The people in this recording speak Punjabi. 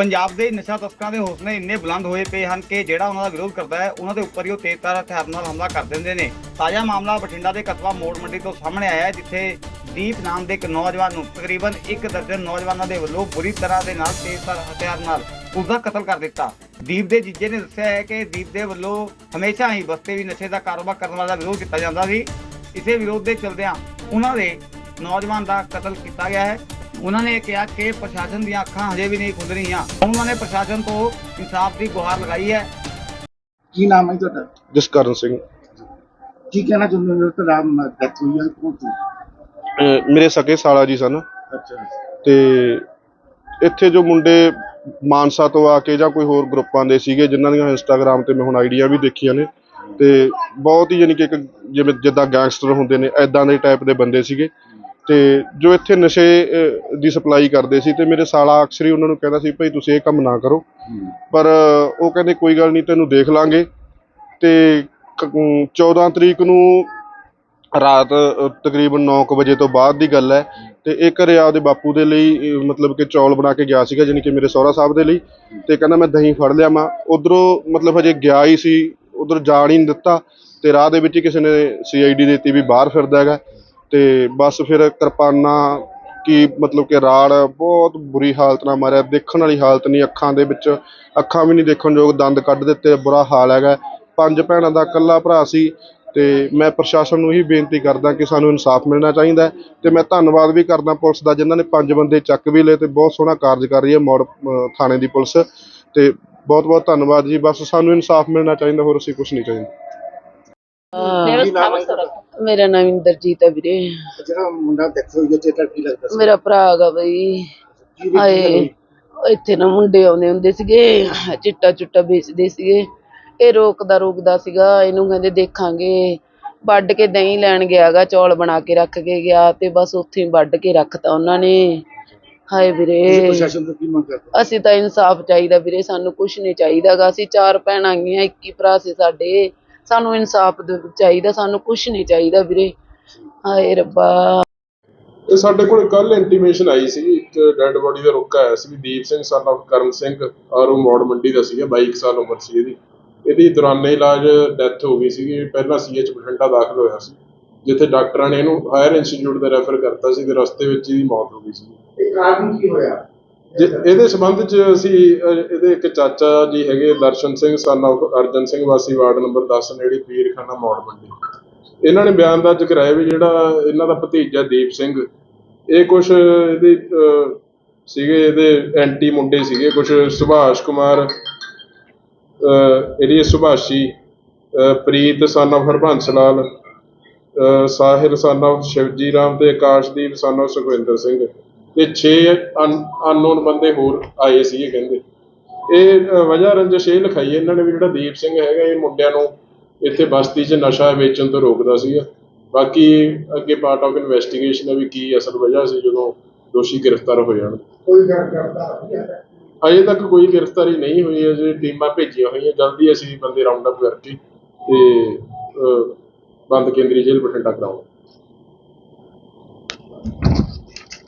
ਪੰਜਾਬ ਦੇ ਨਸ਼ਾ ਤਸਕਰਾਂ ਦੇ ਹੌਸਲੇ ਇੰਨੇ ਬੁਲੰਦ ਹੋਏ ਪਏ ਹਨ ਕਿ ਜਿਹੜਾ ਉਹਨਾਂ ਦਾ ਵਿਰੋਧ ਕਰਦਾ ਹੈ, ਉਹਨਾਂ ਦੇ ਉੱਪਰ ਹੀ ਉਹ ਤੇਜ਼ਧਾਰ ਹਥਿਆਰ ਨਾਲ ਹਮਲਾ ਕਰ ਦਿੰਦੇ ਨੇ। ਤਾਜ਼ਾ ਮਾਮਲਾ ਬਠਿੰਡਾ ਦੇ ਕਤਵਾ ਮੋੜ ਮੰਡੀ ਤੋਂ ਸਾਹਮਣੇ ਆਇਆ ਹੈ, ਜਿੱਥੇ ਦੀਪ ਨਾਮ ਦੇ ਇੱਕ ਨੌਜਵਾਨ ਨੂੰ ਤਕਰੀਬਨ ਇੱਕ ਦਰਜਨ ਨੌਜਵਾਨਾਂ ਦੇ ਵੱਲੋਂ ਬੁਰੀ ਤਰ੍ਹਾਂ ਦੇ ਨਾਲ ਤੇਜ਼ਧਾਰ ਹਥਿਆਰ ਨਾਲ ਉਸ ਦਾ ਕਤਲ ਕਰ ਦਿੱਤਾ। ਦੀਪ ਦੇ ਜੀਜੇ ਨੇ ਦੱਸਿਆ ਹੈ ਕਿ ਦੀਪ ਦੇ ਵੱਲੋਂ ਹਮੇਸ਼ਾ ਹੀ ਬਸਤੇ ਵੀ ਨਸ਼ੇ ਦਾ ਕਾਰੋਬਾਰ ਕਰਨ ਵਾਲਾ ਵਿਰੋਧ ਕੀਤਾ ਜਾਂਦਾ ਸੀ। ਇਸੇ ਵਿਰੋਧ ਦੇ ਚਲਦਿਆਂ ਉਹਨਾਂ ਦੇ ਨੌਜਵਾਨ ਦਾ ਕਤਲ ਕੀਤਾ ਗਿਆ ਹੈ। ਉਹਨਾਂ ਨੇ ਕਿਹਾ ਕਿ ਪ੍ਰਸ਼ਾਸਨ ਦੀਆਂ ਅੱਖਾਂ ਹਜੇ ਵੀ ਨਹੀਂ ਖੁੱਲ ਰਹੀਆਂ। ਉਹਨਾਂ ਨੇ ਪ੍ਰਸ਼ਾਸਨ ਤੋਂ ਇਨਸਾਫ ਦੀ ਗੁਹਾਰ ਲਗਾਈ ਹੈ। ਕੀ ਨਾਮ ਹੈ ਤੁਹਾਡਾ? ਜਸਕਰਨ ਸਿੰਘ। ਕੀ ਕਹਿਣਾ ਚਾਹੁੰਦੇ ਹੋ ਕਿ ਰਾਮ ਡੈਥ ਹੋਈ ਹੈ ਕੌਣ ਸੀ? ਅਹ ਮੇਰੇ ਸਕੇ ਸਾਲਾ ਜੀ ਸਨ। ਅੱਛਾ ਤੇ ਇੱਥੇ ਜੋ ਮੁੰਡੇ ਮਾਨਸਾ ਤੋਂ ਆ ਕੇ ਜਾਂ ਕੋਈ ਹੋਰ ਗਰੁੱਪਾਂ ਦੇ ਸੀਗੇ ਜਿਨ੍ਹਾਂ ਦੀਆਂ ਇੰਸਟਾਗ੍ਰam ਤੇ ਮੈਂ ਹੁਣ ਆਈਡੀਆਂ ਵੀ ਦੇਖੀਆਂ ਨੇ ਤੇ ਬਹੁਤ ਹੀ ਯਾਨੀ ਕਿ ਇੱਕ ਜਿਵੇਂ ਜਿੱਦਾਂ ਗੈਂਗਸਟਰ ਹੁੰਦੇ ਨੇ ਐਦਾਂ ਦੇ ਟਾਈਪ ਦੇ ਬੰਦੇ ਸੀਗੇ। ਤੇ ਜੋ ਇੱਥੇ ਨਸ਼ੇ ਦੀ ਸਪਲਾਈ ਕਰਦੇ ਸੀ ਤੇ ਮੇਰੇ ਸਾਲਾ ਅਕਸਰ ਹੀ ਉਹਨਾਂ ਨੂੰ ਕਹਿੰਦਾ ਸੀ ਭਾਈ ਤੁਸੀਂ ਇਹ ਕੰਮ ਨਾ ਕਰੋ। ਪਰ ਉਹ ਕਹਿੰਦੇ ਕੋਈ ਗੱਲ ਨਹੀਂ ਤੈਨੂੰ ਦੇਖ ਲਾਂਗੇ। ਤੇ ਕ- ਅਮ 14 ਤਰੀਕ ਨੂੰ ਰਾਤ ਤਕਰੀਬਨ 9 ਵਜੇ ਤੋਂ ਬਾਅਦ ਦੀ ਗੱਲ ਹੈ ਤੇ ਇਹ ਘਰੇ ਆਪਦੇ ਬਾਪੂ ਦੇ ਲਈ ਮਤਲਬ ਕਿ ਚੌਲ ਬਣਾ ਕੇ ਗਿਆ ਸੀਗਾ ਜਾਣੀ ਕਿ ਮੇਰੇ ਸਹੁਰਾ ਸਾਹਿਬ ਦੇ ਲਈ ਤੇ ਕਹਿੰਦਾ ਮੈਂ ਦਹੀਂ ਫੜ ਲਿਆ ਮਾਂ। ਉਧਰੋਂ ਮਤਲਬ ਹਜੇ ਗਿਆ ਹੀ ਸੀ ਉਧਰ ਜਾਣ ਹੀ ਨਹੀਂ ਦਿੱਤਾ ਤੇ ਰਾਹ ਦੇ ਵਿੱਚ ਕਿਸੇ ਨੇ ਸੀਆਈਡੀ ਦਿੱਤੀ ਵੀ ਬਾਹਰ ਫਿਰਦਾ ਹੈਗਾ। ਤੇ ਬਸ ਫਿਰ ਕਿਰਪਾਨਾਂ ਕੀ ਮਤਲਬ ਕਿ ਰਾੜ ਬਹੁਤ ਬੁਰੀ ਹਾਲਤ ਨਾਲ ਮਾਰਿਆ। ਦੇਖਣ ਵਾਲੀ ਹਾਲਤ ਨਹੀਂ ਅੱਖਾਂ ਦੇ ਵਿੱਚ ਅੱਖਾਂ ਵੀ ਨਹੀਂ ਦੇਖਣ ਯੋਗ ਦੰਦ ਕੱਢ ਦਿੱਤੇ ਬੁਰਾ ਹਾਲ ਹੈਗਾ। ਪੰਜ ਭੈਣਾਂ ਦਾ ਇਕੱਲਾ ਭਰਾ ਸੀ ਤੇ ਮੈਂ ਪ੍ਰਸ਼ਾਸਨ ਨੂੰ ਇਹੀ ਬੇਨਤੀ ਕਰਦਾ ਕਿ ਸਾਨੂੰ ਇਨਸਾਫ ਮਿਲਣਾ ਚਾਹੀਦਾ ਹੈ ਤੇ ਮੈਂ ਧੰਨਵਾਦ ਵੀ ਕਰਦਾ ਪੁਲਿਸ ਦਾ ਜਿਨ੍ਹਾਂ ਨੇ ਪੰਜ ਬੰਦੇ ਚੱਕ ਵੀ ਲਏ ਤੇ ਬਹੁਤ ਸੋਹਣਾ ਕਾਰਜ ਕਰ ਰਹੀ ਹੈ ਮੋੜ ਥਾਣੇ ਦੀ ਪੁਲਿਸ। ਤੇ ਬਹੁਤ ਬਹੁਤ ਧੰਨਵਾਦ ਜੀ। ਬਸ ਸਾਨੂੰ ਇਨਸਾਫ ਮਿਲਣਾ ਚਾਹੀਦਾ ਹੋਰ ਅਸੀਂ ਕੁਝ ਨਹੀਂ ਚਾਹੀਦਾ। ਹੈ। ਮੇਰਾ ਨਾਮ ਇੰਦਰਜੀਤ ਹੈ ਵੀਰੇ। ਜਿਹੜਾ ਮੁੰਡਾ ਡੈਥ ਹੋਈ ਹੈ ਤੇ ਤੁਹਾਡਾ ਕੀ ਲੱਗਦਾ ਸੀ? ਮੇਰਾ ਭਰਾ ਹੈਗਾ ਬਈ। ਕੀ ਹਾਏ? ਇੱਥੇ ਨਾ ਮੁੰਡੇ ਆਉਂਦੇ ਹੁੰਦੇ ਸੀਗੇ ਚਿੱਟਾ ਚੁੱਟਾ ਵੇਚਦੇ ਸੀਗੇ। ਇਹ ਰੋਕਦਾ ਰੋਕਦਾ ਸੀਗਾ ਇਹਨੂੰ ਕਹਿੰਦੇ ਦੇਖਾਂਗੇ। ਵੱਢ ਕੇ ਦਹੀਂ ਲੈਣ ਗਿਆਗਾ ਚੌਲ ਬਣਾ ਕੇ ਰੱਖ ਕੇ ਗਿਆ ਤੇ ਬਸ ਉੱਥੇ ਹੀ ਵੱਢ ਕੇ ਰੱਖਤਾ ਉਹਨਾਂ ਨੇ। ਹਾਏ ਤੁਸੀਂ ਵੀਰੇ ਪ੍ਰਸ਼ਾਸਨ ਤੋਂ ਕੀ ਮੰਗ ਕਰਦੇ ਅਸੀਂ ਤਾਂ ਇਨਸਾਫ ਚਾਹੀਦਾ ਵੀਰੇ ਸਾਨੂੰ ਕੁਝ ਨਹੀਂ ਚਾਹੀਦਾਗਾ ਅਸੀਂ ਚਾਰ ਭੈਣਾਂ ਗੀਆਂ ਇੱਕ ਹੀ ਭਰਾ ਸੀ ਸਾਡੇ। ਸਾਨੂੰ ਇਨਸਾਫ ਚਾਹੀਦਾ ਸਾਨੂੰ ਕੁਝ ਨਹੀਂ ਚਾਹੀਦਾ ਵੀਰੇ। ਹਾਏ ਰੱਬਾ। ਇਹ ਸਾਡੇ ਕੋਲ ਕੱਲ ਇੰਟੀਮੇਸ਼ਨ ਆਈ ਸੀ ਇੱਕ ਡੈੱਡ ਬੋਡੀ ਦਾ ਰੁੱਕਾ ਆਇਆ ਸੀ ਵੀ ਦੀਪ ਸਿੰਘ son of ਕਰਮ ਸਿੰਘ ਉਹ ਮੌੜ ਮੰਡੀ ਦਾ ਸੀਗਾ 22 ਕੁ ਸਾਲ ਉਮਰ ਸੀ ਇਹਦੀ। ਇਹਦੀ ਦੌਰਾਨੇ ਇਲਾਜ ਡੈਥ ਹੋ ਗਈ ਸੀ ਪਹਿਲਾਂ ਸੀਐਚ ਬਠਿੰਡਾ ਦਾਖਲ ਹੋਇਆ ਸੀ ਜਿੱਥੇ ਡਾਕਟਰਾਂ ਨੇ ਇਹਨੂੰ ਹਾਇਰ ਇੰਸਟੀਚਿਊਟ ਦਾ ਰੈਫਰ ਕਰਤਾ ਸੀ ਤੇ ਰਸਤੇ ਵਿੱਚ ਇਹਦੀ ਮੌਤ ਹੋ ਗਈ ਸੀ। ਇਹ ਕਾਰਨ ਕੀ ਹੋਇਆ? ਜੇ ਇਹਦੇ ਸੰਬੰਧ 'ਚ ਅਸੀਂ ਅਹ, ਇਹਦੇ ਇੱਕ ਚਾਚਾ ਜੀ ਹੈਗੇ ਦਰਸ਼ਨ ਸਿੰਘ ਸਨ of ਅਰਜਨ ਸਿੰਘ ਵਾਸੀ ਵਾਰਡ ਨੰਬਰ 10 ਨੇੜੇ ਪੀਰਖਾਨਾ ਮੌੜ ਮੰਡੀ। ਇਹਨਾਂ ਨੇ ਬਿਆਨ ਦਰਜ ਕਰਾਇਆ ਵੀ ਜਿਹੜਾ ਇਹਨਾਂ ਦਾ ਭਤੀਜਾ ਦੀਪ ਸਿੰਘ ਇਹ ਕੁਛ ਇਹਦੇ ਅਹ, ਸੀਗੇ ਇਹਦੇ ਐਂਟੀ ਮੁੰਡੇ ਸੀਗੇ ਕੁਛ ਸੁਭਾਸ਼ ਕੁਮਾਰ ਅਹ, ਇਹਦੀ ਸੁਭਾਸ਼ੀ ਅਹ, ਪ੍ਰੀਤ ਸਨ of ਹਰਬੰਸ ਲਾਲ ਅਹ, ਸਾਹਿਲ son of ਸ਼ਿਵਜੀ ਰਾਮ ਤੇ ਆਕਾਸ਼ਦੀਪ son of ਸੁਖਵਿੰਦਰ ਸਿੰਘ। ਤੇ 6 ਅਨਨੋਨ ਬੰਦੇ ਹੋਰ ਆਏ ਸੀਗੇ ਕਹਿੰਦੇ। ਇਹ ਵਜ੍ਹਾ ਰੰਜਿਸ਼ ਇਹ ਲਿਖਾਈ ਇਹਨਾਂ ਨੇ ਵੀ ਜਿਹੜਾ ਦੀਪ ਸਿੰਘ ਹੈਗਾ ਇਹ ਮੁੰਡਿਆਂ ਨੂੰ ਇੱਥੇ ਬਸਤੀ 'ਚ ਨਸ਼ਾ ਵੇਚਣ ਤੋਂ ਰੋਕਦਾ ਸੀਗਾ। ਬਾਕੀ ਅੱਗੇ ਪਾਰਟ ਆਫ ਇਨਵੈਸਟੀਗੇਸ਼ਨ ਹੈ ਵੀ ਕੀ ਅਸਲ ਵਜ੍ਹਾ ਸੀ ਜਦੋਂ ਦੋਸ਼ੀ ਗ੍ਰਿਫਤਾਰ ਹੋ ਜਾਣ ਕੋਈ ਅਜੇ ਤੱਕ ਕੋਈ ਗ੍ਰਿਫਤਾਰੀ ਨਹੀਂ ਹੋਈ ਹੈ ਜੇ ਟੀਮਾਂ ਭੇਜੀਆਂ ਹੋਈਆਂ। ਜਲਦੀ ਅਸੀਂ ਬੰਦੇ ਰਾਉਂਡ ਅਪ ਕਰਕੇ ਤੇ ਬੰਦ ਕੇਂਦਰੀ ਜੇਲ੍ਹ ਬਠਿੰਡਾ ਕਰਾਉਣਾ